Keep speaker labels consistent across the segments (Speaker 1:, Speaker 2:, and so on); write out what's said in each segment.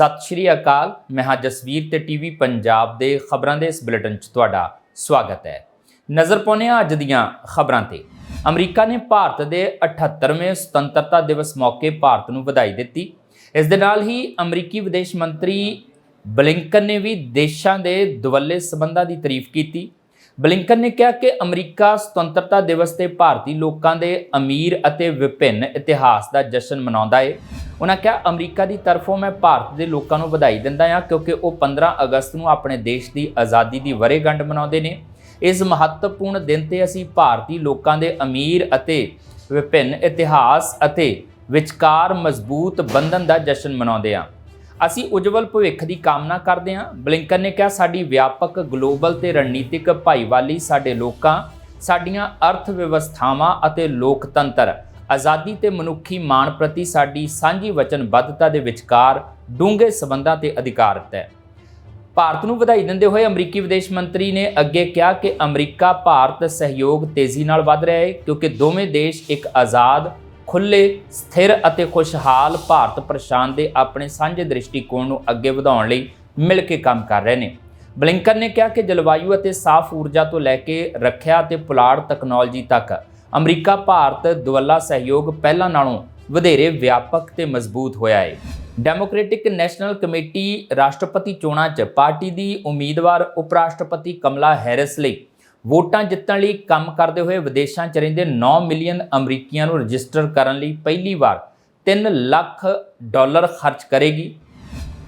Speaker 1: ਸਤਿ ਸ਼੍ਰੀ ਅਕਾਲ। ਮੈਂ ਹਾਂ ਜਸਵੀਰ ਤੇ ਟੀਵੀ ਪੰਜਾਬ ਦੇ ਖਬਰਾਂ ਦੇ ਇਸ ਬੁਲੇਟਿਨ 'ਚ ਤੁਹਾਡਾ ਸਵਾਗਤ ਹੈ। ਨਜ਼ਰ ਪਾਉਂਦੇ ਹਾਂ ਅੱਜ ਦੀਆਂ ਖਬਰਾਂ ਤੇ। ਅਮਰੀਕਾ ਨੇ ਭਾਰਤ ਦੇ 78ਵੇਂ ਸੁਤੰਤਰਤਾ ਦਿਵਸ ਮੌਕੇ ਭਾਰਤ ਨੂੰ ਵਧਾਈ ਦਿੱਤੀ। ਇਸ ਦੇ ਨਾਲ ਹੀ ਅਮਰੀਕੀ ਵਿਦੇਸ਼ ਮੰਤਰੀ ਬਲਿੰਕਨ ਨੇ ਵੀ ਦੇਸ਼ਾਂ ਦੇ ਦੁਵੱਲੇ ਸਬੰਧਾਂ ਦੀ ਤਾਰੀਫ ਕੀਤੀ। ਬਲਿੰਕਨ ਨੇ ਕਿਹਾ ਕਿ ਅਮਰੀਕਾ ਸੁਤੰਤਰਤਾ ਦਿਵਸ ਤੇ ਭਾਰਤੀ ਲੋਕਾਂ ਦੇ ਅਮੀਰ ਅਤੇ ਵਿਭਿੰਨ ਇਤਿਹਾਸ ਦਾ ਜਸ਼ਨ ਮਨਾਉਂਦਾ ਹੈ ਉਹਨਾਂ ਕਿਹਾ, ਅਮਰੀਕਾ ਦੀ ਤਰਫੋਂ ਮੈਂ ਭਾਰਤ ਦੇ ਲੋਕਾਂ ਨੂੰ ਵਧਾਈ ਦਿੰਦਾ ਹਾਂ ਕਿਉਂਕਿ ਉਹ 15 ਅਗਸਤ ਨੂੰ ਆਪਣੇ ਦੇਸ਼ ਦੀ ਆਜ਼ਾਦੀ ਦੀ ਵਰੇਗੰਢ ਮਨਾਉਂਦੇ ਨੇ। ਇਸ ਮਹੱਤਵਪੂਰਨ ਦਿਨ ਤੇ ਅਸੀਂ ਭਾਰਤੀ ਲੋਕਾਂ ਦੇ ਅਮੀਰ ਅਤੇ ਵਿਭਿੰਨ ਇਤਿਹਾਸ ਅਤੇ ਵਿਚਕਾਰ ਮਜ਼ਬੂਤ ਬੰਧਨ ਦਾ ਜਸ਼ਨ ਮਨਾਉਂਦੇ ਹਾਂ। ਅਸੀਂ ਉਜਵਲ ਭਵਿੱਖ ਦੀ ਕਾਮਨਾ ਕਰਦੇ ਹਾਂ। ਬਲਿੰਕਨ ਨੇ ਕਿਹਾ, ਸਾਡੀ ਵਿਆਪਕ ਗਲੋਬਲ ਤੇ ਰਣਨੀਤਿਕ ਭਾਈਵਾਲੀ ਸਾਡੇ ਲੋਕਾਂ, ਸਾਡੀਆਂ ਅਰਥ ਵਿਵਸਥਾਵਾਂ ਅਤੇ ਲੋਕਤੰਤਰ, ਆਜ਼ਾਦੀ ਤੇ ਮਨੁੱਖੀ ਮਾਣ ਪ੍ਰਤੀ ਸਾਡੀ ਸਾਂਝੀ ਵਚਨਬੱਧਤਾ ਦੇ ਵਿਚਕਾਰ ਡੂੰਘੇ ਸਬੰਧਾਂ ਤੇ ਅਧਿਕਾਰਤ ਹੈ। ਭਾਰਤ ਨੂੰ ਵਧਾਈ ਦਿੰਦੇ ਹੋਏ ਅਮਰੀਕੀ ਵਿਦੇਸ਼ ਮੰਤਰੀ ਨੇ ਅੱਗੇ ਕਿਹਾ ਕਿ ਅਮਰੀਕਾ ਭਾਰਤ ਸਹਿਯੋਗ ਤੇਜ਼ੀ ਨਾਲ ਵਧ ਰਿਹਾ ਹੈ, ਕਿਉਂਕਿ ਦੋਵੇਂ ਦੇਸ਼ ਇੱਕ ਆਜ਼ਾਦ ਖੁੱਲੇ, ਸਥਿਰ ਅਤੇ ਖੁਸ਼ਹਾਲ ਭਾਰਤ ਪ੍ਰਸ਼ਾਂਤ ਦੇ ਆਪਣੇ ਸਾਂਝੇ ਦ੍ਰਿਸ਼ਟੀਕੋਣ ਨੂੰ ਅੱਗੇ ਵਧਾਉਣ ਲਈ ਮਿਲ ਕੇ ਕੰਮ ਕਰ ਰਹੇ ਨੇ। ਬਲਿੰਕਨ ਨੇ ਕਿਹਾ ਕਿ ਜਲਵਾਯੂ ਅਤੇ ਸਾਫ਼ ਊਰਜਾ ਤੋਂ ਲੈ ਕੇ ਰੱਖਿਆ ਅਤੇ ਪੁਲਾੜ ਤਕਨਾਲੋਜੀ ਤੱਕ ਅਮਰੀਕਾ, ਭਾਰਤ ਦੁਵੱਲਾ ਸਹਿਯੋਗ ਪਹਿਲਾਂ ਨਾਲੋਂ ਵਧੇਰੇ ਵਿਆਪਕ ਤੇ ਮਜ਼ਬੂਤ ਹੋਇਆ ਹੈ ਡੈਮੋਕ੍ਰੈਟਿਕ ਨੈਸ਼ਨਲ ਕਮੇਟੀ ਰਾਸ਼ਟਰਪਤੀ ਚੋਣਾਂ 'ਚ ਪਾਰਟੀ ਦੀ ਉਮੀਦਵਾਰ ਉਪ ਰਾਸ਼ਟਰਪਤੀ ਕਮਲਾ ਹੈਰਿਸ ਲਈ ਵੋਟਾਂ ਜਿੱਤਣ ਲਈ ਕੰਮ ਕਰਦੇ ਹੋਏ ਵਿਦੇਸ਼ਾਂ 'ਚ ਰਹਿੰਦੇ 9 ਮਿਲੀਅਨ ਅਮਰੀਕੀਆਂ ਨੂੰ ਰਜਿਸਟਰ ਕਰਨ ਲਈ ਪਹਿਲੀ ਵਾਰ 3 ਲੱਖ ਡਾਲਰ ਖਰਚ ਕਰੇਗੀ।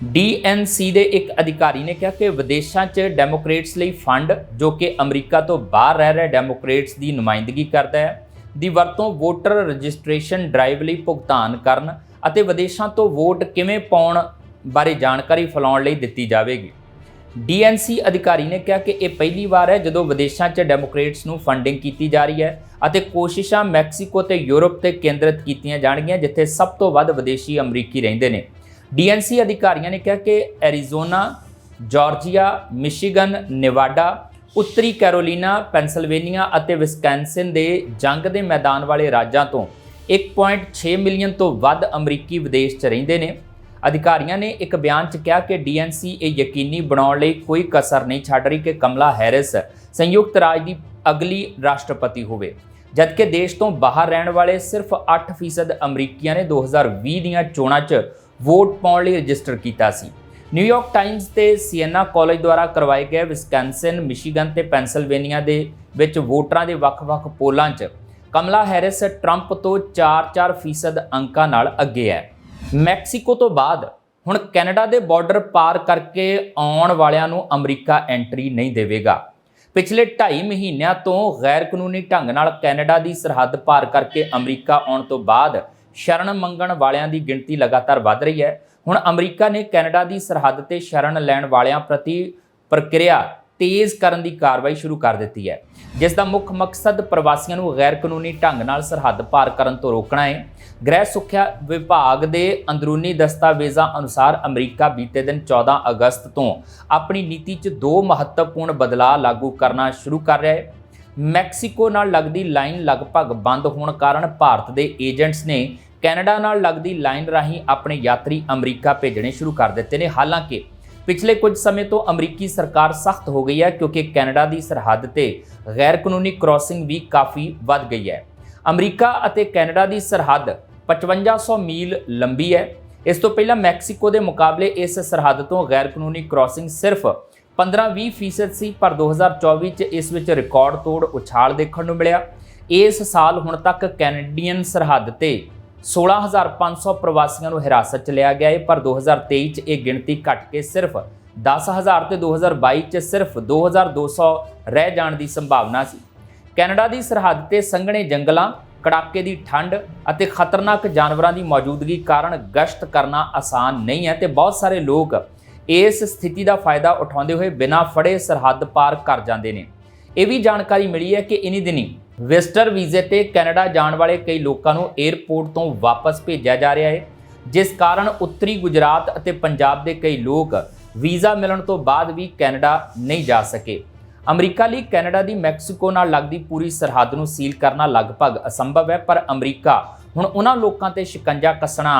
Speaker 1: ਡੀਐਨਸੀ ਦੇ ਇੱਕ ਅਧਿਕਾਰੀ ਨੇ ਕਿਹਾ ਕਿ ਵਿਦੇਸ਼ਾਂ 'ਚ ਡੈਮੋਕ੍ਰੇਟਸ ਲਈ ਫੰਡ, ਜੋ ਕਿ ਅਮਰੀਕਾ ਤੋਂ ਬਾਹਰ ਰਹਿ ਰਹੇ ਡੈਮੋਕ੍ਰੇਟਸ ਦੀ ਨੁਮਾਇੰਦਗੀ ਕਰਦਾ ਹੈ, ਦੀ ਵਰਤੋਂ ਵੋਟਰ ਰਜਿਸਟ੍ਰੇਸ਼ਨ ਡਰਾਈਵ ਲਈ ਭੁਗਤਾਨ ਕਰਨ ਅਤੇ ਵਿਦੇਸ਼ਾਂ ਤੋਂ ਵੋਟ ਕਿਵੇਂ ਪਾਉਣ ਬਾਰੇ ਜਾਣਕਾਰੀ ਫੈਲਾਉਣ ਲਈ ਦਿੱਤੀ ਜਾਵੇਗੀ। ਡੀਐਨਸੀ ਅਧਿਕਾਰੀ ਨੇ ਕਿਹਾ ਕਿ ਇਹ ਪਹਿਲੀ ਵਾਰ ਹੈ ਜਦੋਂ ਵਿਦੇਸ਼ਾਂ 'ਚ ਡੈਮੋਕ੍ਰੇਟਸ ਨੂੰ ਫੰਡਿੰਗ ਕੀਤੀ ਜਾ ਰਹੀ ਹੈ ਅਤੇ ਕੋਸ਼ਿਸ਼ਾਂ ਮੈਕਸੀਕੋ ਤੇ ਯੂਰਪ ਤੇ ਕੇਂਦਰਿਤ ਕੀਤੀਆਂ ਜਾਣਗੀਆਂ, ਜਿੱਥੇ ਸਭ ਤੋਂ ਵੱਧ ਵਿਦੇਸ਼ੀ ਅਮਰੀਕੀ ਰਹਿੰਦੇ ਨੇ। ਡੀਐਨਸੀ ਅਧਿਕਾਰੀਆਂ ਨੇ ਕਿਹਾ ਕਿ ਐਰੀਜ਼ੋਨਾ, ਜਾਰਜੀਆ, ਮਿਸ਼ੀਗਨ, ਨੇਵਾਡਾ, ਉੱਤਰੀ ਕੈਰੋਲੀਨਾ ਪੈਂਸਿਲਵੇਨੀਆ ਅਤੇ ਵਿਸਕੈਂਸਿਨ ਦੇ ਜੰਗ ਦੇ ਮੈਦਾਨ ਵਾਲੇ ਰਾਜਾਂ ਤੋਂ 1.6 ਮਿਲੀਅਨ ਤੋਂ ਵੱਧ ਅਮਰੀਕੀ ਵਿਦੇਸ਼ 'ਚ ਰਹਿੰਦੇ ਨੇ। ਅਧਿਕਾਰੀਆਂ ਨੇ ਇੱਕ ਬਿਆਨ 'ਚ ਕਿਹਾ ਕਿ ਡੀਐਨਸੀ ਇਹ ਯਕੀਨੀ ਬਣਾਉਣ ਲਈ ਕੋਈ ਕਸਰ ਨਹੀਂ ਛੱਡ ਰਹੀ ਕਿ ਕਮਲਾ ਹੈਰਿਸ ਸੰਯੁਕਤ ਰਾਜ ਦੀ ਅਗਲੀ ਰਾਸ਼ਟਰਪਤੀ ਹੋਵੇ। ਜਦਕਿ ਦੇਸ਼ ਤੋਂ ਬਾਹਰ ਰਹਿਣ ਵਾਲੇ ਸਿਰਫ 8% ਅਮਰੀਕੀਆਂ ਨੇ 2020 ਦੀਆਂ ਚੋਣਾਂ 'ਚ ਵੋਟ ਪਾਉਣ ਲਈ ਰਜਿਸਟਰ ਕੀਤਾ ਸੀ। ਨਿਊਯਾਰਕ ਟਾਈਮਜ਼ ਤੇ ਸੀਐਨਾ ਕਾਲਜ ਦੁਆਰਾ ਕਰਵਾਏ ਗਏ ਵਿਸਕੈਂਸਨ, ਮਿਸ਼ੀਗਨ ਤੇ ਪੈਂਸਿਲਵੇਨੀਆ ਦੇ ਵਿੱਚ ਵੋਟਰਾਂ ਦੇ ਵੱਖ-ਵੱਖ ਪੋਲਾਂ 'ਚ ਕਮਲਾ ਹੈਰਿਸ ਟਰੰਪ ਤੋਂ 4-4% ਅੰਕਾਂ ਨਾਲ ਅੱਗੇ ਹੈ। ਮੈਕਸੀਕੋ ਤੋਂ ਬਾਅਦ ਹੁਣ ਕੈਨੇਡਾ ਦੇ ਬਾਰਡਰ ਪਾਰ ਕਰਕੇ ਆਉਣ ਵਾਲਿਆਂ ਨੂੰ ਅਮਰੀਕਾ ਐਂਟਰੀ ਨਹੀਂ ਦੇਵੇਗਾ। ਪਿਛਲੇ 2.5 ਮਹੀਨਿਆਂ ਤੋਂ ਗੈਰ ਕਾਨੂੰਨੀ ਢੰਗ ਨਾਲ ਕੈਨੇਡਾ ਦੀ ਸਰਹੱਦ ਪਾਰ ਕਰਕੇ ਅਮਰੀਕਾ ਆਉਣ ਤੋਂ ਬਾਅਦ ਸ਼ਰਨ ਮੰਗਣ ਵਾਲਿਆਂ ਦੀ ਗਿਣਤੀ ਲਗਾਤਾਰ ਵਧ ਰਹੀ ਹੈ। ਹੁਣ ਅਮਰੀਕਾ ਨੇ ਕੈਨੇਡਾ ਦੀ ਸਰਹੱਦ ਤੇ ਸ਼ਰਨ ਲੈਣ ਵਾਲਿਆਂ ਪ੍ਰਤੀ ਪ੍ਰਕਿਰਿਆ ਤੇਜ਼ ਕਰਨ ਦੀ ਕਾਰਵਾਈ ਸ਼ੁਰੂ ਕਰ ਦਿੱਤੀ ਹੈ। ਜਿਸ ਦਾ ਮੁੱਖ ਮਕਸਦ ਪ੍ਰਵਾਸੀਆਂ ਨੂੰ ਗੈਰ ਕਾਨੂੰਨੀ ਢੰਗ ਨਾਲ ਸਰਹੱਦ ਪਾਰ ਕਰਨ ਤੋਂ ਰੋਕਣਾ ਹੈ। ਗ੍ਰਹਿ ਸੁਰੱਖਿਆ ਵਿਭਾਗ ਦੇ ਅੰਦਰੂਨੀ ਦਸਤਾਵੇਜ਼ਾਂ ਅਨੁਸਾਰ ਅਮਰੀਕਾ ਬੀਤੇ ਦਿਨ 14 ਅਗਸਤ ਤੋਂ ਆਪਣੀ ਨੀਤੀ 'ਚ ਦੋ ਮਹੱਤਵਪੂਰਨ ਬਦਲਾਅ ਲਾਗੂ ਕਰਨਾ ਸ਼ੁਰੂ ਕਰ ਰਿਹਾ ਹੈ। ਮੈਕਸੀਕੋ ਨਾਲ ਲੱਗਦੀ ਲਾਈਨ ਲਗਭਗ ਬੰਦ ਹੋਣ ਕਾਰਨ ਭਾਰਤ ਦੇ ਏਜੰਟਸ ਨੇ ਕੈਨੇਡਾ ਨਾਲ ਲੱਗਦੀ ਲਾਈਨ ਰਾਹੀਂ ਆਪਣੇ ਯਾਤਰੀ ਅਮਰੀਕਾ ਭੇਜਣੇ ਸ਼ੁਰੂ ਕਰ ਦਿੱਤੇ ਨੇ। ਹਾਲਾਂਕਿ ਪਿਛਲੇ ਕੁਝ ਸਮੇਂ ਤੋਂ ਅਮਰੀਕੀ ਸਰਕਾਰ ਸਖਤ ਹੋ ਗਈ ਹੈ ਕਿਉਂਕਿ ਕੈਨੇਡਾ ਦੀ ਸਰਹੱਦ ਤੇ ਗੈਰ ਕਾਨੂੰਨੀ ਕ੍ਰਾਸਿੰਗ ਵੀ ਕਾਫੀ ਵੱਧ ਗਈ ਹੈ। ਅਮਰੀਕਾ ਅਤੇ ਕੈਨੇਡਾ ਦੀ ਸਰਹੱਦ 5500 ਮੀਲ ਲੰਬੀ ਹੈ। ਇਸ ਤੋਂ ਪਹਿਲਾਂ ਮੈਕਸੀਕੋ ਦੇ ਮੁਕਾਬਲੇ ਇਸ ਸਰਹੱਦ ਤੋਂ ਗੈਰ ਕਾਨੂੰਨੀ ਕ੍ਰਾਸਿੰਗ ਸਿਰਫ 15-20% ਸੀ, ਪਰ 2024 ਚ ਇਸ ਵਿੱਚ ਰਿਕਾਰਡ ਤੋੜ ਉਛਾਲ ਦੇਖਣ ਨੂੰ ਮਿਲਿਆ। ਇਸ ਸਾਲ ਹੁਣ ਤੱਕ ਕੈਨੇਡੀਅਨ ਸਰਹੱਦ ਤੇ 16500 ਪ੍ਰਵਾਸੀਆਂ ਨੂੰ ਹਿਰਾਸਤ 'ਚ ਲਿਆ ਗਿਆ ਹੈ, ਪਰ 2023 'ਚ ਇਹ ਗਿਣਤੀ ਘਟ ਕੇ ਸਿਰਫ 10000 ਤੇ 2022 'ਚ ਸਿਰਫ 2200 ਰਹਿ ਜਾਣ ਦੀ ਸੰਭਾਵਨਾ ਸੀ। ਕੈਨੇਡਾ ਦੀ ਸਰਹੱਦ ਤੇ ਸੰਘਣੇ ਜੰਗਲਾਂ ਕੜਾਕੇ ਦੀ ਠੰਡ ਅਤੇ ਖਤਰਨਾਕ ਜਾਨਵਰਾਂ ਦੀ ਮੌਜੂਦਗੀ ਕਾਰਨ ਗਸ਼ਤ ਕਰਨਾ ਆਸਾਨ ਨਹੀਂ ਹੈ ਤੇ ਬਹੁਤ ਸਾਰੇ ਲੋਕ ਇਸ ਸਥਿਤੀ ਦਾ ਫਾਇਦਾ ਉਠਾਉਂਦੇ ਹੋਏ ਬਿਨਾਂ ਫੜੇ ਸਰਹੱਦ ਪਾਰ ਕਰ ਜਾਂਦੇ ਨੇ। ਇਹ ਵੀ ਜਾਣਕਾਰੀ ਮਿਲੀ ਹੈ ਕਿ ਇਨੀ ਦਿਨੀ ਵਿਜ਼ਟਰ ਵੀਜ਼ੇ ਤੇ ਕੈਨੇਡਾ ਜਾਣ ਵਾਲੇ ਕਈ ਲੋਕਾਂ ਨੂੰ 에ਅਰਪੋਰਟ ਤੋਂ ਵਾਪਸ ਭੇਜਿਆ ਜਾ ਰਿਹਾ ਹੈ, ਜਿਸ ਕਾਰਨ ਉੱਤਰੀ ਗੁਜਰਾਤ ਅਤੇ ਪੰਜਾਬ ਦੇ ਕਈ ਲੋਕ ਵੀਜ਼ਾ ਮਿਲਣ ਤੋਂ ਬਾਅਦ ਵੀ ਕੈਨੇਡਾ ਨਹੀਂ ਜਾ ਸਕੇ। ਅਮਰੀਕਾ ਲਈ ਕੈਨੇਡਾ ਦੀ ਮੈਕਸੀਕੋ ਨਾਲ ਲੱਗਦੀ ਪੂਰੀ ਸਰਹੱਦ ਨੂੰ ਸੀਲ ਕਰਨਾ ਲਗਭਗ ਅਸੰਭਵ ਹੈ, ਪਰ ਅਮਰੀਕਾ ਹੁਣ ਉਹਨਾਂ ਲੋਕਾਂ ਤੇ ਸ਼ਿਕੰਜਾ ਕੱਸਣਾ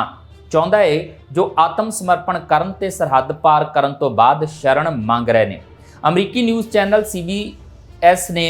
Speaker 1: ਚਾਹੁੰਦਾ ਹੈ ਜੋ ਆਤਮ ਸਮਰਪਣ ਕਰਨ ਤੇ ਸਰਹੱਦ ਪਾਰ ਕਰਨ ਤੋਂ ਬਾਅਦ ਸ਼ਰਨ ਮੰਗ ਰਹੇ ਨੇ। ਅਮਰੀਕੀ ਨਿਊਜ਼ ਚੈਨਲ CBS ਨੇ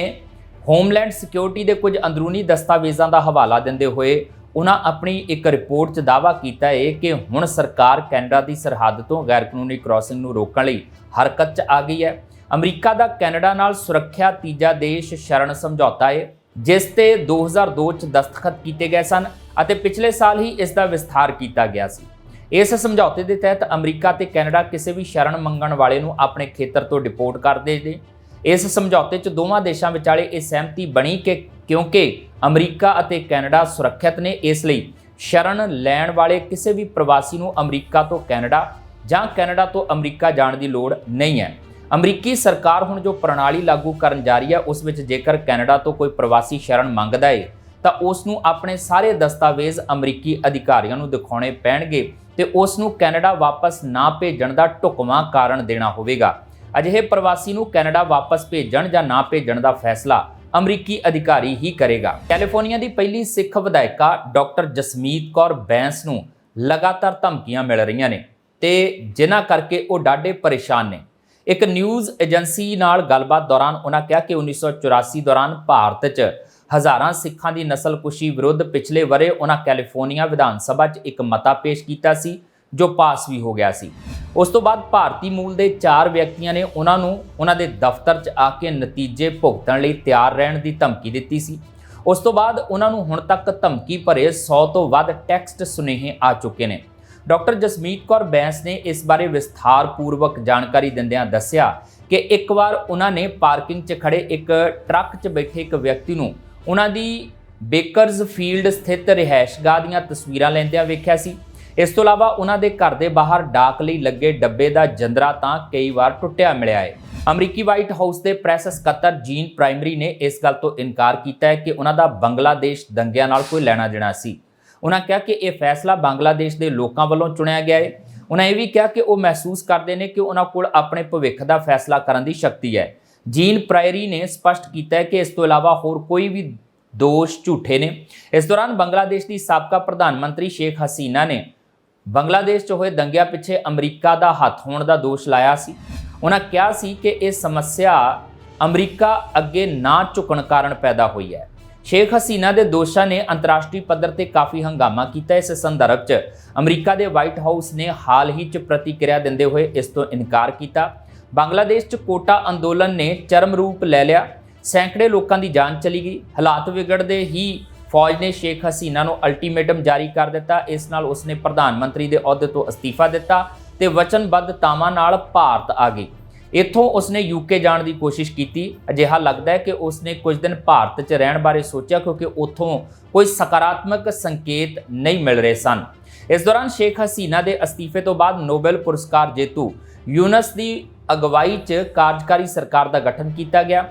Speaker 1: ਹੋਮਲੈਂਡ ਸਿਕਿਉਰਿਟੀ ਦੇ ਕੁਝ ਅੰਦਰੂਨੀ ਦਸਤਾਵੇਜ਼ਾਂ ਦਾ ਹਵਾਲਾ ਦਿੰਦੇ ਹੋਏ ਉਹਨਾਂ ਆਪਣੀ ਇੱਕ ਰਿਪੋਰਟ 'ਚ ਦਾਅਵਾ ਕੀਤਾ ਹੈ ਕਿ ਹੁਣ ਸਰਕਾਰ ਕੈਨੇਡਾ ਦੀ ਸਰਹੱਦ ਤੋਂ ਗੈਰ ਕਾਨੂੰਨੀ ਕ੍ਰਾਸਿੰਗ ਨੂੰ ਰੋਕਣ ਲਈ ਹਰਕਤ 'ਚ ਆ ਗਈ ਹੈ। ਅਮਰੀਕਾ ਦਾ ਕੈਨੇਡਾ ਨਾਲ ਸੁਰੱਖਿਆ ਤੀਜਾ ਦੇਸ਼ ਸ਼ਰਨ ਸਮਝੌਤਾ ਹੈ ਜਿਸ ਤੇ 2002 'ਚ ਦਸਤਖਤ ਕੀਤੇ ਗਏ ਸਨ ਅਤੇ ਪਿਛਲੇ ਸਾਲ ਹੀ ਇਸ ਦਾ ਵਿਸਥਾਰ ਕੀਤਾ ਗਿਆ ਸੀ। ਇਸ ਸਮਝੌਤੇ ਦੇ ਤਹਿਤ ਅਮਰੀਕਾ ਤੇ ਕੈਨੇਡਾ ਕਿਸੇ ਵੀ ਸ਼ਰਨ ਮੰਗਣ ਵਾਲੇ ਨੂੰ ਆਪਣੇ ਖੇਤਰ ਤੋਂ ਡਿਪੋਰਟ ਕਰਦੇ ਨੇ ਇਸ ਸਮਝੌਤੇ 'ਚ ਦੋਵਾਂ ਦੇਸ਼ਾਂ ਵਿਚਾਲੇ ਇਹ ਸਹਿਮਤੀ ਬਣੀ ਕਿ ਕਿਉਂਕਿ ਅਮਰੀਕਾ ਅਤੇ ਕੈਨੇਡਾ ਸੁਰੱਖਿਅਤ ਨੇ, ਇਸ ਲਈ ਸ਼ਰਨ ਲੈਣ ਵਾਲੇ ਕਿਸੇ ਵੀ ਪ੍ਰਵਾਸੀ ਨੂੰ ਅਮਰੀਕਾ ਤੋਂ ਕੈਨੇਡਾ ਜਾਂ ਕੈਨੇਡਾ ਤੋਂ ਅਮਰੀਕਾ ਜਾਣ ਦੀ ਲੋੜ ਨਹੀਂ ਹੈ। ਅਮਰੀਕੀ ਸਰਕਾਰ ਹੁਣ ਜੋ ਪ੍ਰਣਾਲੀ ਲਾਗੂ ਕਰਨ ਜਾ ਰਹੀ ਹੈ, ਉਸ ਵਿੱਚ ਜੇਕਰ ਕੈਨੇਡਾ ਤੋਂ ਕੋਈ ਪ੍ਰਵਾਸੀ ਸ਼ਰਨ ਮੰਗਦਾ ਹੈ ਤਾਂ ਉਸ ਨੂੰ ਆਪਣੇ ਸਾਰੇ ਦਸਤਾਵੇਜ਼ ਅਮਰੀਕੀ ਅਧਿਕਾਰੀਆਂ ਨੂੰ ਦਿਖਾਉਣੇ ਪੈਣਗੇ ਤੇ ਉਸ ਨੂੰ ਕੈਨੇਡਾ ਵਾਪਸ ਨਾ ਭੇਜਣ ਦਾ ਢੁਕਵਾਂ ਕਾਰਨ ਦੇਣਾ ਹੋਵੇਗਾ। ਅਜਿਹੇ ਪ੍ਰਵਾਸੀ ਨੂੰ ਕੈਨੇਡਾ ਵਾਪਸ ਭੇਜਣ ਜਾਂ ਨਾ ਭੇਜਣ ਦਾ ਫੈਸਲਾ ਅਮਰੀਕੀ ਅਧਿਕਾਰੀ ਹੀ ਕਰੇਗਾ। ਕੈਲੀਫੋਰਨੀਆ ਦੀ ਪਹਿਲੀ ਸਿੱਖ ਵਿਧਾਇਕਾ ਡਾਕਟਰ ਜਸਮੀਤ ਕੌਰ ਬੈਂਸ ਨੂੰ ਲਗਾਤਾਰ ਧਮਕੀਆਂ ਮਿਲ ਰਹੀਆਂ ਨੇ ਤੇ ਜਿਨ੍ਹਾਂ ਕਰਕੇ ਉਹ ਡਾਢੇ ਪਰੇਸ਼ਾਨ ਨੇ। ਇੱਕ ਨਿਊਜ਼ ਏਜੰਸੀ ਨਾਲ ਗੱਲਬਾਤ ਦੌਰਾਨ ਉਹਨਾਂ ਕਿਹਾ ਕਿ 1984 ਦੌਰਾਨ ਭਾਰਤ 'ਚ ਹਜ਼ਾਰਾਂ ਸਿੱਖਾਂ ਦੀ ਨਸਲਕੁਸ਼ੀ ਵਿਰੁੱਧ ਪਿਛਲੇ ਵਰੇ ਉਹਨਾਂ ਕੈਲੀਫੋਰਨੀਆ ਵਿਧਾਨ ਸਭਾ 'ਚ ਇੱਕ ਮਤਾ ਪੇਸ਼ ਕੀਤਾ ਸੀ, ਜੋ ਪਾਸ ਵੀ ਹੋ ਗਿਆ ਸੀ। ਉਸ ਤੋਂ ਬਾਅਦ ਭਾਰਤੀ ਮੂਲ ਦੇ ਚਾਰ ਵਿਅਕਤੀਆਂ ਨੇ ਉਹਨਾਂ ਨੂੰ ਉਹਨਾਂ ਦੇ ਦਫ਼ਤਰ 'ਚ ਆ ਕੇ ਨਤੀਜੇ ਭੁਗਤਣ ਲਈ ਤਿਆਰ ਰਹਿਣ ਦੀ ਧਮਕੀ ਦਿੱਤੀ ਸੀ। ਉਸ ਤੋਂ ਬਾਅਦ ਉਹਨਾਂ ਨੂੰ ਹੁਣ ਤੱਕ ਧਮਕੀ ਭਰੇ 100 ਤੋਂ ਵੱਧ ਟੈਕਸਟ ਸੁਨੇਹੇ ਆ ਚੁੱਕੇ ਨੇ। ਡਾਕਟਰ ਜਸਮੀਤ ਕੌਰ ਬੈਂਸ ਨੇ ਇਸ ਬਾਰੇ ਵਿਸਥਾਰ ਪੂਰਵਕ ਜਾਣਕਾਰੀ ਦਿੰਦਿਆਂ ਦੱਸਿਆ ਕਿ ਇੱਕ ਵਾਰ ਉਹਨਾਂ ਨੇ ਪਾਰਕਿੰਗ 'ਚ ਖੜੇ ਇੱਕ ਟਰੱਕ 'ਚ ਬੈਠੇ ਇੱਕ ਵਿਅਕਤੀ ਨੂੰ ਉਹਨਾਂ ਦੀ ਬੇਕਰਜ਼ ਫੀਲਡ ਸਥਿਤ ਰਿਹਾਇਸ਼ਗਾਹ ਦੀਆਂ ਤਸਵੀਰਾਂ ਲੈਂਦਿਆਂ ਵੇਖਿਆ ਸੀ। ਇਸ ਤੋਂ ਇਲਾਵਾ ਉਹਨਾਂ ਦੇ ਘਰ ਦੇ ਬਾਹਰ ਡਾਕ ਲਈ ਲੱਗੇ ਡੱਬੇ ਦਾ ਜੰਦਰਾ ਤਾਂ ਕਈ ਵਾਰ ਟੁੱਟਿਆ ਮਿਲਿਆ ਹੈ। ਅਮਰੀਕੀ ਵਾਈਟ ਹਾਊਸ ਦੇ ਪ੍ਰੈਸ ਸਕੱਤਰ ਜੀਨ ਪ੍ਰਾਇਮਰੀ ਨੇ ਇਸ ਗੱਲ ਤੋਂ ਇਨਕਾਰ ਕੀਤਾ ਹੈ ਕਿ ਉਹਨਾਂ ਦਾ ਬੰਗਲਾਦੇਸ਼ ਦੰਗਿਆਂ ਨਾਲ ਕੋਈ ਲੈਣਾ ਦੇਣਾ ਸੀ। ਉਹਨਾਂ ਕਿਹਾ ਕਿ ਇਹ ਫੈਸਲਾ ਬੰਗਲਾਦੇਸ਼ ਦੇ ਲੋਕਾਂ ਵੱਲੋਂ ਚੁਣਿਆ ਗਿਆ ਹੈ। ਉਹਨਾਂ ਇਹ ਵੀ ਕਿਹਾ ਕਿ ਉਹ ਮਹਿਸੂਸ ਕਰਦੇ ਨੇ ਕਿ ਉਹਨਾਂ ਕੋਲ ਆਪਣੇ ਭਵਿੱਖ ਦਾ ਫੈਸਲਾ ਕਰਨ ਦੀ ਸ਼ਕਤੀ ਹੈ। ਜੀਨ ਪ੍ਰਾਇਰੀ ਨੇ ਸਪਸ਼ਟ ਕੀਤਾ ਹੈ ਕਿ ਇਸ ਤੋਂ ਇਲਾਵਾ ਹੋਰ ਕੋਈ ਵੀ ਦੋਸ਼ ਝੂਠੇ ਨੇ। ਇਸ ਦੌਰਾਨ ਬੰਗਲਾਦੇਸ਼ ਦੀ ਸਾਬਕਾ ਪ੍ਰਧਾਨ ਮੰਤਰੀ ਸ਼ੇਖ ਹਸੀਨਾ ਨੇ ਬੰਗਲਾਦੇਸ਼ 'ਚ ਹੋਏ ਦੰਗਿਆਂ ਪਿੱਛੇ ਅਮਰੀਕਾ ਦਾ ਹੱਥ ਹੋਣ ਦਾ ਦੋਸ਼ ਲਾਇਆ ਸੀ। ਉਹਨਾਂ ਕਿਹਾ ਸੀ ਕਿ ਇਹ ਸਮੱਸਿਆ ਅਮਰੀਕਾ ਅੱਗੇ ਨਾ ਝੁਕਣ ਕਾਰਨ ਪੈਦਾ ਹੋਈ ਹੈ। ਸ਼ੇਖ ਹਸੀਨਾ ਦੇ ਦੋਸ਼ਾਂ ਨੇ ਅੰਤਰਰਾਸ਼ਟਰੀ ਪੱਧਰ ਤੇ ਕਾਫੀ ਹੰਗਾਮਾ ਕੀਤਾ ਇਸ ਸੰਦਰਭ 'ਚ। ਅਮਰੀਕਾ ਦੇ ਵਾਈਟ ਹਾਊਸ ਨੇ ਹਾਲ ਹੀ 'ਚ ਪ੍ਰਤੀਕਿਰਿਆ ਦਿੰਦੇ ਹੋਏ ਇਸ ਤੋਂ ਇਨਕਾਰ ਕੀਤਾ। ਬੰਗਲਾਦੇਸ਼ 'ਚ ਕੋਟਾ ਅੰਦੋਲਨ ਨੇ ਚਰਮ ਰੂਪ ਲੈ ਲਿਆ। ਸੈਂਕੜੇ ਲੋਕਾਂ ਦੀ ਜਾਨ ਚਲੀ ਗਈ। ਹਾਲਾਤ ਵਿਗੜਦੇ ਹੀ ਫੌਜ ਨੇ ਸ਼ੇਖ ਹਸੀਨਾ ਨੂੰ ਅਲਟੀਮੇਟਮ ਜਾਰੀ ਕਰ ਦਿੱਤਾ। ਇਸ ਨਾਲ ਉਸਨੇ ਪ੍ਰਧਾਨ ਮੰਤਰੀ ਦੇ ਅਹੁਦੇ ਤੋਂ ਅਸਤੀਫਾ ਦਿੱਤਾ ਤੇ ਵਚਨਬੱਧਤਾਵਾਂ ਨਾਲ ਭਾਰਤ ਆ ਗਈ। ਇੱਥੋਂ ਉਸਨੇ ਯੂਕੇ ਜਾਣ ਦੀ ਕੋਸ਼ਿਸ਼ ਕੀਤੀ। ਅਜਿਹਾ ਲੱਗਦਾ ਹੈ ਕਿ ਉਸਨੇ ਕੁਝ ਦਿਨ ਭਾਰਤ 'ਚ ਰਹਿਣ ਬਾਰੇ ਸੋਚਿਆ, ਕਿਉਂਕਿ ਉੱਥੋਂ ਕੋਈ ਸਕਾਰਾਤਮਕ ਸੰਕੇਤ ਨਹੀਂ ਮਿਲ ਰਹੇ ਸਨ। ਇਸ ਦੌਰਾਨ ਸ਼ੇਖ ਹਸੀਨਾ ਦੇ ਅਸਤੀਫੇ ਤੋਂ ਬਾਅਦ ਨੋਬਲ ਪੁਰਸਕਾਰ ਜੇਤੂ ਯੂਨਸ ਦੀ ਅਗਵਾਈ 'ਚ ਕਾਰਜਕਾਰੀ ਸਰਕਾਰ ਦਾ ਗਠਨ ਕੀਤਾ ਗਿਆ।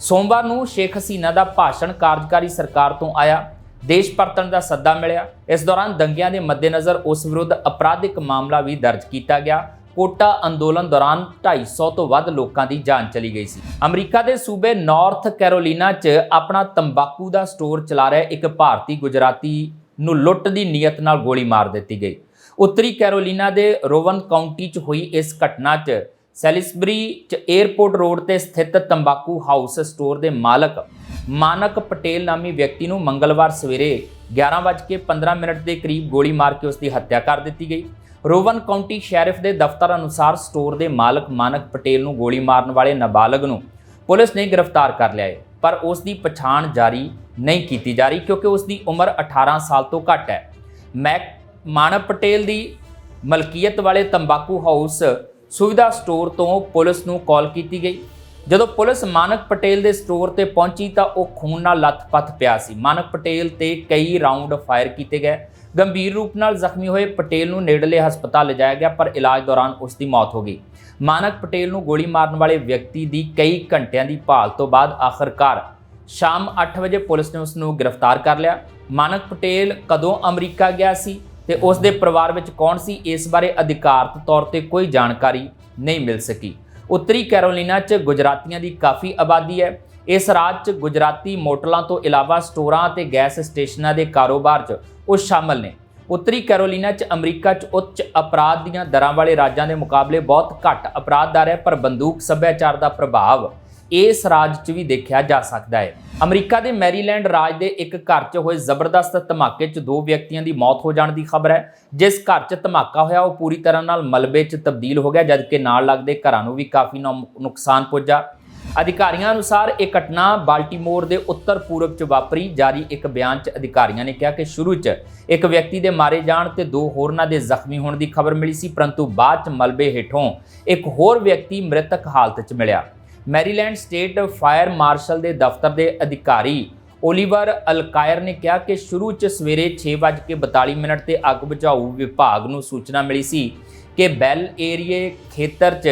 Speaker 1: ਸੋਮਵਾਰ ਨੂੰ ਸ਼ੇਖ ਹਸੀਨਾ ਦਾ ਭਾਸ਼ਣ ਕਾਰਜਕਾਰੀ ਸਰਕਾਰ ਤੋਂ ਆਇਆ। ਦੇਸ਼ ਪਰਤਣ ਦਾ ਸੱਦਾ ਮਿਲਿਆ। ਇਸ ਦੌਰਾਨ ਦੰਗਿਆਂ ਦੇ ਮੱਦੇਨਜ਼ਰ ਉਸ ਵਿਰੁੱਧ ਅਪਰਾਧਿਕ ਮਾਮਲਾ ਵੀ ਦਰਜ ਕੀਤਾ ਗਿਆ। ਕੋਟਾ ਅੰਦੋਲਨ ਦੌਰਾਨ 250 ਤੋਂ ਵੱਧ ਲੋਕਾਂ ਦੀ ਜਾਨ ਚਲੀ ਗਈ ਸੀ। ਅਮਰੀਕਾ ਦੇ ਸੂਬੇ ਨਾਰਥ ਕੈਰੋਲੀਨਾ 'ਚ ਆਪਣਾ ਤੰਬਾਕੂ ਦਾ ਸਟੋਰ ਚਲਾ ਰਿਹਾ ਇੱਕ ਭਾਰਤੀ ਗੁਜਰਾਤੀ ਨੂੰ ਲੁੱਟ ਦੀ ਨੀਅਤ ਨਾਲ ਗੋਲੀ ਮਾਰ ਦਿੱਤੀ ਗਈ। ਉੱਤਰੀ ਕੈਰੋਲੀਨਾ ਦੇ ਰੋਵਨ ਕਾਉਂਟੀ 'ਚ ਹੋਈ ਇਸ ਘਟਨਾ 'ਚ ਸੈਲਿਸਬਰੀ 'ਚ 에ਅਰਪੋਰਟ ਰੋਡ ਤੇ ਸਥਿਤ ਤੰਬਾਕੂ ਹਾਊਸ ਸਟੋਰ ਦੇ ਮਾਲਕ ਮਾਨਕ ਪਟੇਲ ਨਾਮੀ ਵਿਅਕਤੀ ਨੂੰ ਮੰਗਲਵਾਰ ਸਵੇਰੇ 11:15 ਮਿੰਟ ਦੇ ਕਰੀਬ ਗੋਲੀ ਮਾਰ ਕੇ ਉਸ ਦੀ ਹੱਤਿਆ ਕਰ ਦਿੱਤੀ ਗਈ। ਰੋਵਨ ਕਾਉਂਟੀ ਸ਼ੈਰਿਫ ਦੇ ਦਫ਼ਤਰ ਅਨੁਸਾਰ ਸਟੋਰ ਦੇ ਮਾਲਕ ਮਾਨਕ ਪਟੇਲ ਨੂੰ ਗੋਲੀ ਮਾਰਨ ਵਾਲੇ ਨਾਬਾਲਗ ਨੂੰ ਪੁਲਿਸ ਨੇ ਗ੍ਰਿਫਤਾਰ ਕਰ ਲਿਆ ਹੈ, ਪਰ ਉਸ ਦੀ ਪਛਾਣ ਜਾਰੀ ਨਹੀਂ ਕੀਤੀ ਜਾ ਰਹੀ ਕਿਉਂਕਿ ਉਸ ਦੀ ਉਮਰ 18 ਸਾਲ ਤੋਂ ਘੱਟ ਹੈ। ਮੈਕ ਮਾਨਵ ਪਟੇਲ ਦੀ ਮਲਕੀਅਤ ਵਾਲੇ ਤੰਬਾਕੂ ਹਾਊਸ ਸੁਵਿਧਾ ਸਟੋਰ ਤੋਂ ਪੁਲਿਸ ਨੂੰ ਕਾਲ ਕੀਤੀ ਗਈ। ਜਦੋਂ ਪੁਲਿਸ ਮਾਨਕ ਪਟੇਲ ਦੇ ਸਟੋਰ ਤੇ ਪਹੁੰਚੀ ਤਾਂ ਉਹ ਖੂਨ ਨਾਲ ਲੱਥ-ਪੱਥ ਪਿਆ ਸੀ। ਮਾਨਕ ਪਟੇਲ ਤੇ ਕਈ ਰਾਉਂਡ ਫਾਇਰ ਕੀਤੇ ਗਏ। ਗੰਭੀਰ ਰੂਪ ਨਾਲ ਜ਼ਖਮੀ ਹੋਏ ਪਟੇਲ ਨੂੰ ਨੇੜਲੇ ਹਸਪਤਾਲ ਲਿਜਾਇਆ ਗਿਆ, ਪਰ ਇਲਾਜ ਦੌਰਾਨ ਉਸ ਦੀ ਮੌਤ ਹੋ ਗਈ। ਮਾਨਕ ਪਟੇਲ ਨੂੰ ਗੋਲੀ ਮਾਰਨ ਵਾਲੇ ਵਿਅਕਤੀ ਦੀ ਕਈ ਘੰਟਿਆਂ ਦੀ ਭਾਲ ਤੋਂ ਬਾਅਦ ਆਖਰਕਾਰ ਸ਼ਾਮ 8 ਵਜੇ ਪੁਲਿਸ ਨੇ ਉਸ ਨੂੰ ਗ੍ਰਿਫਤਾਰ ਕਰ ਲਿਆ। ਮਾਨਕ ਪਟੇਲ ਕਦੋਂ ਅਮਰੀਕਾ ਗਿਆ ਸੀ ਤੇ ਉਸ ਦੇ ਪਰਿਵਾਰ ਵਿੱਚ ਕੌਣ ਸੀ, ਇਸ ਬਾਰੇ ਅਧਿਕਾਰਤ ਤੌਰ ਤੇ ਕੋਈ ਜਾਣਕਾਰੀ ਨਹੀਂ ਮਿਲ ਸਕੀ। ਉੱਤਰੀ ਕੈਰੋਲੀਨਾ 'ਚ ਗੁਜਰਾਤੀਆਂ ਦੀ ਕਾਫੀ ਆਬਾਦੀ ਹੈ। ਇਸ ਰਾਜ 'ਚ ਗੁਜਰਾਤੀ ਮੋਟਲਾਂ ਤੋਂ ਇਲਾਵਾ ਸਟੋਰਾਂ ਅਤੇ ਗੈਸ ਸਟੇਸ਼ਨਾਂ ਦੇ ਕਾਰੋਬਾਰ 'ਚ ਉਹ ਸ਼ਾਮਲ ਨੇ। ਉੱਤਰੀ ਕੈਰੋਲੀਨਾ 'ਚ ਅਮਰੀਕਾ 'ਚ ਉੱਚ ਅਪਰਾਧ ਦੀਆਂ ਦਰਾਂ ਵਾਲੇ ਰਾਜਾਂ ਦੇ ਮੁਕਾਬਲੇ ਬਹੁਤ ਘੱਟ ਅਪਰਾਧ ਦਰ ਹੈ, ਪਰ ਬੰਦੂਕ ਸੱਭਿਆਚਾਰ ਦਾ ਪ੍ਰਭਾਵ ਇਸ ਰਾਜ 'ਚ ਵੀ ਦੇਖਿਆ ਜਾ ਸਕਦਾ ਹੈ। ਅਮਰੀਕਾ ਦੇ ਮੈਰੀਲੈਂਡ ਰਾਜ ਦੇ ਇੱਕ ਘਰ 'ਚ ਹੋਏ ਜ਼ਬਰਦਸਤ ਧਮਾਕੇ 'ਚ ਦੋ ਵਿਅਕਤੀਆਂ ਦੀ ਮੌਤ ਹੋ ਜਾਣ ਦੀ ਖਬਰ ਹੈ। ਜਿਸ ਘਰ 'ਚ ਧਮਾਕਾ ਹੋਇਆ, ਉਹ ਪੂਰੀ ਤਰ੍ਹਾਂ ਨਾਲ ਮਲਬੇ 'ਚ ਤਬਦੀਲ ਹੋ ਗਿਆ, ਜਦਕਿ ਨਾਲ ਲੱਗਦੇ ਘਰਾਂ ਨੂੰ ਵੀ ਕਾਫੀ ਨੁ- ਨੁਕਸਾਨ ਪੁੱਜਾ। ਅਧਿਕਾਰੀਆਂ ਅਨੁਸਾਰ ਇਹ ਘਟਨਾ ਬਾਲਟੀਮੋਰ ਦੇ ਉੱਤਰ ਪੂਰਬ 'ਚ ਵਾਪਰੀ। ਜਾਰੀ ਇੱਕ ਬਿਆਨ 'ਚ ਅਧਿਕਾਰੀਆਂ ਨੇ ਕਿਹਾ ਕਿ ਸ਼ੁਰੂ 'ਚ ਇੱਕ ਵਿਅਕਤੀ ਦੇ ਮਾਰੇ ਜਾਣ ਤੇ ਦੋ ਹੋਰਨਾਂ ਦੇ ਜ਼ਖਮੀ ਹੋਣ ਦੀ ਖਬਰ ਮਿਲੀ ਸੀ, ਪਰੰਤੂ ਬਾਅਦ 'ਚ ਮਲਬੇ ਹੇਠੋਂ ਇੱਕ ਹੋਰ ਵਿਅਕਤੀ ਮ੍ਰਿਤਕ ਹਾਲਤ 'ਚ ਮਿਲਿਆ। ਮੈਰੀਲੈਂਡ ਸਟੇਟ ਫਾਇਰ ਮਾਰਸ਼ਲ ਦੇ ਦਫ਼ਤਰ ਦੇ ਅਧਿਕਾਰੀ ਓਲੀਵਰ ਅਲਕਾਇਰ ਨੇ ਕਿਹਾ ਕਿ ਸ਼ੁਰੂ 'ਚ ਸਵੇਰੇ 6:42 ਮਿੰਟ ਤੇ ਅੱਗ ਬੁਝਾਊ ਵਿਭਾਗ ਨੂੰ ਸੂਚਨਾ ਮਿਲੀ ਸੀ ਕਿ ਬੈਲ ਏਰੀਏ ਖੇਤਰ 'ਚ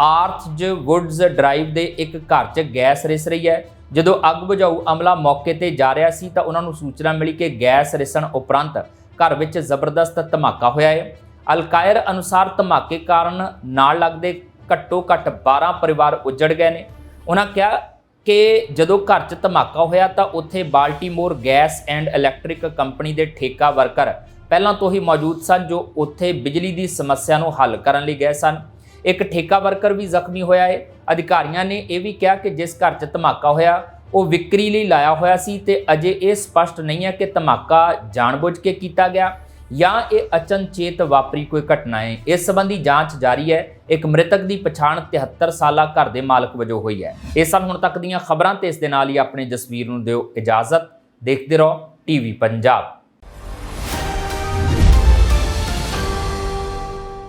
Speaker 1: ਆਰਥਜ ਵੁੱਡਜ਼ ਡਰਾਈਵ ਦੇ ਇੱਕ ਘਰ 'ਚ ਗੈਸ ਰਿਸ ਰਹੀ ਹੈ। ਜਦੋਂ ਅੱਗ ਬੁਝਾਊ, ਅਮਲਾ ਮੌਕੇ ਤੇ ਜਾ ਰਿਹਾ ਸੀ ਤਾਂ ਉਹਨਾਂ ਨੂੰ ਸੂਚਨਾ ਮਿਲੀ ਕਿ ਗੈਸ ਰਿਸਣ ਉਪਰੰਤ ਘਰ ਵਿੱਚ ਜ਼ਬਰਦਸਤ ਧਮਾਕਾ ਹੋਇਆ ਹੈ। ਅਲਕਾਇਰ ਅਨੁਸਾਰ ਧਮਾਕੇ ਕਾਰਨ ਨਾਲ ਲੱਗਦੇ ਘੱਟੋ ਘੱਟ 12 ਪਰਿਵਾਰ ਉਜੜ ਗਏ ਨੇ। ਉਹਨਾਂ ਕਿਹਾ ਕਿ ਜਦੋਂ ਘਰ 'ਚ ਧਮਾਕਾ ਹੋਇਆ ਤਾਂ ਉੱਥੇ Baltimore gas and electric company ਦੇ ਠੇਕਾ ਵਰਕਰ ਪਹਿਲਾਂ ਤੋਂ ਹੀ ਮੌਜੂਦ ਸਨ ਜੋ ਉੱਥੇ ਬਿਜਲੀ ਦੀ ਸਮੱਸਿਆ ਨੂੰ ਹੱਲ ਕਰਨ ਲਈ ਗਏ ਸਨ। ਇੱਕ ਠੇਕਾ ਵਰਕਰ ਵੀ ਜ਼ਖਮੀ ਹੋਇਆ ਹੈ ਅਧਿਕਾਰੀਆਂ ਨੇ ਇਹ ਵੀ ਕਿਹਾ ਕਿ ਜਿਸ ਘਰ 'ਚ ਧਮਾਕਾ ਹੋਇਆ, ਉਹ ਵਿਕਰੀ ਲਈ ਲਾਇਆ ਹੋਇਆ ਸੀ ਤੇ ਅਜੇ ਇਹ ਸਪਸ਼ਟ ਨਹੀਂ ਹੈ ਕਿ ਧਮਾਕਾ ਜਾਣਬੁੱਝ ਕੇ ਕੀਤਾ ਗਿਆ ਜਾਂ ਇਹ ਅਚਨਚੇਤ ਵਾਪਰੀ ਕੋਈ ਘਟਨਾ ਹੈ ਇਸ ਸੰਬੰਧੀ ਜਾਂਚ ਜਾਰੀ ਹੈ। ਇੱਕ ਮ੍ਰਿਤਕ ਦੀ ਪਛਾਣ 73 ਸਾਲਾ ਘਰ ਦੇ ਮਾਲਕ ਵਜੋਂ ਹੋਈ ਹੈ। ਇਹ ਸਨ ਹੁਣ ਤੱਕ ਦੀਆਂ ਖਬਰਾਂ ਤੇ ਇਸ ਦੇ ਨਾਲ ਹੀ ਆਪਣੇ ਜਸਵੀਰ ਨੂੰ ਦਿਓ ਇਜਾਜ਼ਤ। ਦੇਖਦੇ ਰਹੋ, ਟੀਵੀ ਪੰਜਾਬ।